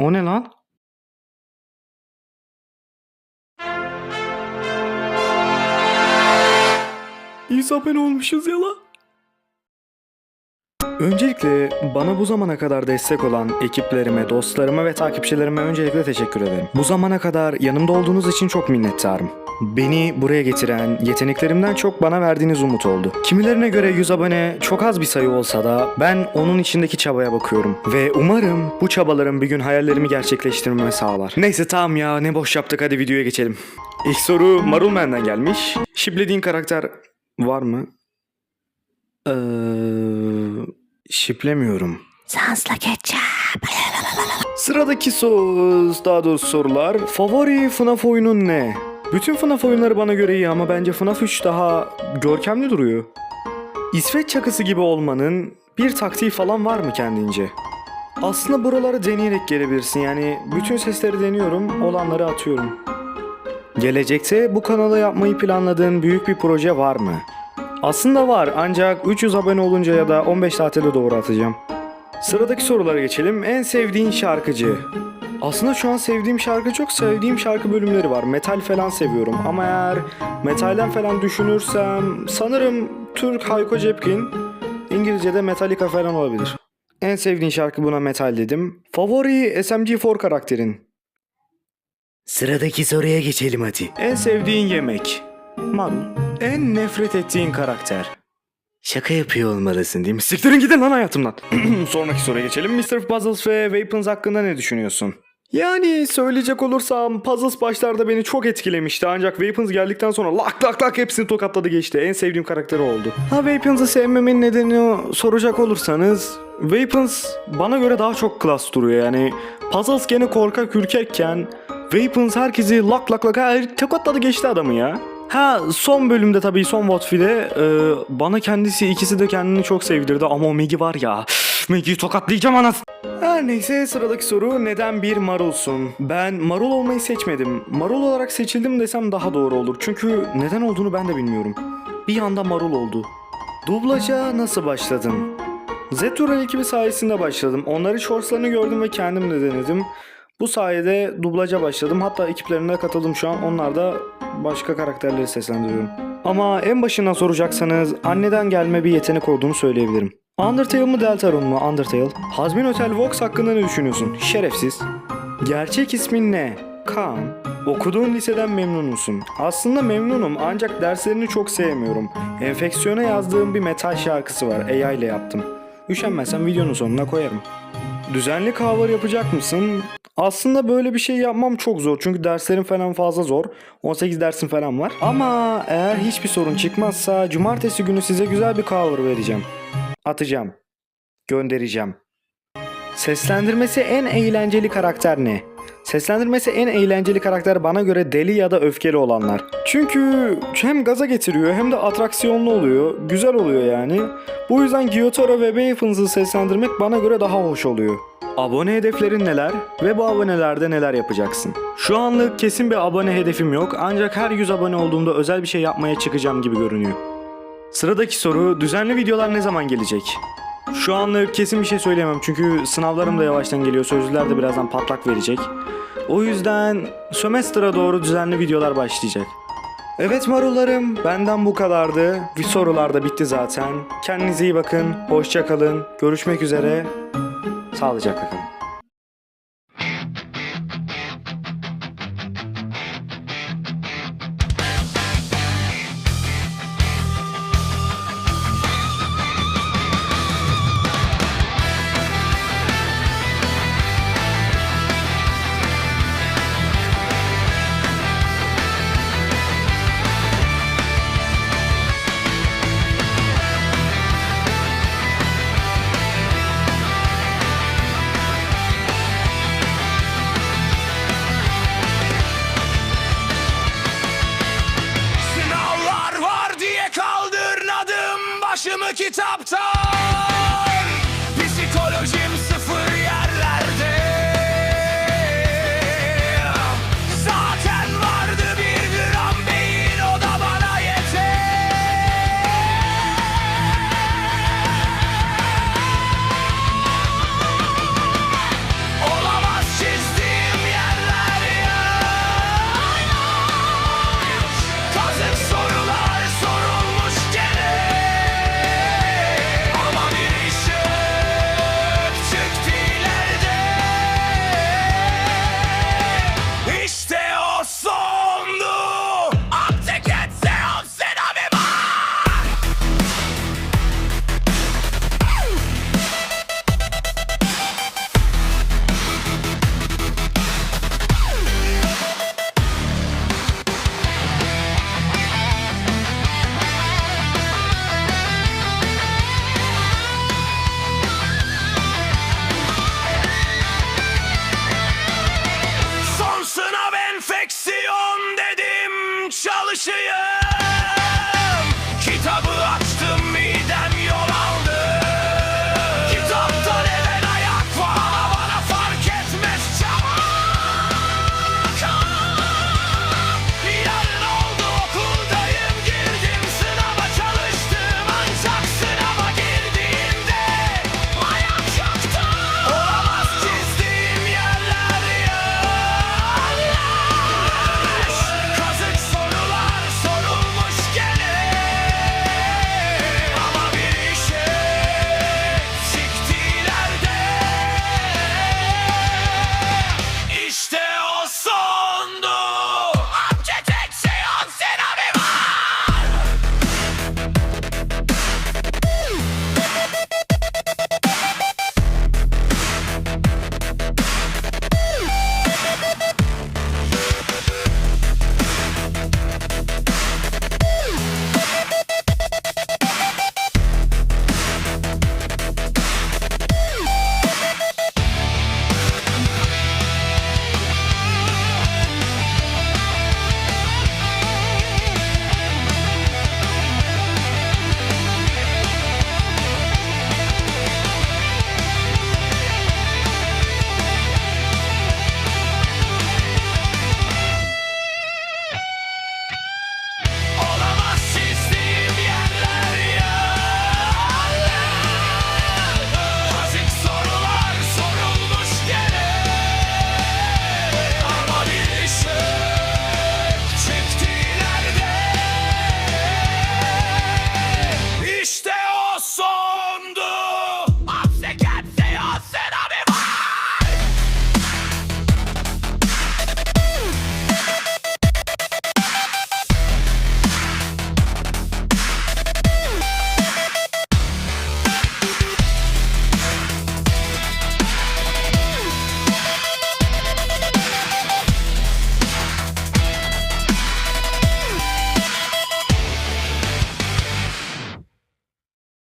O ne lan? İyi olmuşuz ya la. Öncelikle bana bu zamana kadar destek olan ekiplerime, dostlarıma ve takipçilerime öncelikle teşekkür ederim. Bu zamana kadar yanımda olduğunuz için çok minnettarım. Beni buraya getiren, yeteneklerimden çok bana verdiğiniz umut oldu. Kimilerine göre 100 abone çok az bir sayı olsa da ben onun içindeki çabaya bakıyorum. Ve umarım bu çabalarım bir gün hayallerimi gerçekleştirmeme sağlar. Neyse tamam ya ne boş yaptık hadi videoya geçelim. İlk soru Marulman'dan gelmiş. Şiplediğin karakter var mı? Eee... Şiplemiyorum. Sansla ketçap. Sıradaki soru, daha doğrusu sorular. Favori FNAF oyunun ne? Bütün FNAF oyunları bana göre iyi ama bence FNAF 3 daha görkemli duruyor. İsveç çakısı gibi olmanın bir taktiği falan var mı kendince? Aslında buraları deneyerek gelebilirsin yani bütün sesleri deniyorum, olanları atıyorum. Gelecekte bu kanala yapmayı planladığın büyük bir proje var mı? Aslında var ancak 300 abone olunca ya da 15 saate de doğru atacağım. Sıradaki sorulara geçelim. En sevdiğin şarkıcı? Aslında şu an sevdiğim şarkı çok sevdiğim şarkı bölümleri var. Metal falan seviyorum ama eğer metalden falan düşünürsem sanırım Türk Hayko Cepkin, İngilizce'de Metallica falan olabilir. En sevdiğin şarkı buna metal dedim. Favori SMG4 karakterin? Sıradaki soruya geçelim hadi. En sevdiğin yemek? Marul. En nefret ettiğin karakter? Şaka yapıyor olmalısın değil mi? Siktirin gidin lan hayatımdan. Sonraki soruya geçelim. Mr. Puzzles ve Weapons hakkında ne düşünüyorsun? Yani söyleyecek olursam Puzzles başlarda beni çok etkilemişti ancak Weapons geldikten sonra lak lak lak hepsini tokatladı geçti. En sevdiğim karakteri oldu. Ha Weapons'ı sevmemin nedeni soracak olursanız Weapons bana göre daha çok klas duruyor yani. Puzzles gene korkak ürkekken Weapons herkesi lak lak lak ha, tokatladı geçti adamı ya. Ha son bölümde tabii son Votfi'de e, bana kendisi ikisi de kendini çok sevdirdi ama Maggie var ya Maggie'yi tokatlayacağım anas. Her neyse sıradaki soru neden bir marulsun? Ben marul olmayı seçmedim. Marul olarak seçildim desem daha doğru olur. Çünkü neden olduğunu ben de bilmiyorum. Bir anda marul oldu. Dublaja nasıl başladın? Zetural ekibi sayesinde başladım. Onların shortslarını gördüm ve kendim de denedim. Bu sayede dublaja başladım. Hatta ekiplerine katıldım şu an. Onlar da başka karakterleri seslendiriyorum. Ama en başından soracaksanız anneden gelme bir yetenek olduğunu söyleyebilirim. Undertale mı Deltarune mu? Undertale. Hazbin Hotel Vox hakkında ne düşünüyorsun? Şerefsiz. Gerçek ismin ne? Kaan. Okuduğun liseden memnun musun? Aslında memnunum ancak derslerini çok sevmiyorum. Enfeksiyona yazdığım bir metal şarkısı var. AI ile yaptım. Üşenmezsen videonun sonuna koyarım. Düzenli cover yapacak mısın? Aslında böyle bir şey yapmam çok zor çünkü derslerim falan fazla zor. 18 dersim falan var. Ama eğer hiçbir sorun çıkmazsa cumartesi günü size güzel bir cover vereceğim. Atacağım. Göndereceğim. Seslendirmesi en eğlenceli karakter ne? Seslendirmesi en eğlenceli karakter bana göre deli ya da öfkeli olanlar. Çünkü hem gaza getiriyor hem de atraksiyonlu oluyor. Güzel oluyor yani. Bu yüzden Gyotaro ve Bayfons'u seslendirmek bana göre daha hoş oluyor. Abone hedeflerin neler ve bu abonelerde neler yapacaksın? Şu anlık kesin bir abone hedefim yok ancak her 100 abone olduğumda özel bir şey yapmaya çıkacağım gibi görünüyor. Sıradaki soru düzenli videolar ne zaman gelecek? Şu anlık kesin bir şey söyleyemem çünkü sınavlarım da yavaştan geliyor. Sözlüler de birazdan patlak verecek. O yüzden sömestra doğru düzenli videolar başlayacak. Evet marullarım benden bu kadardı. Bir sorular da bitti zaten. Kendinize iyi bakın. Hoşça kalın. Görüşmek üzere. Sağlıcakla kalın. Break Top up,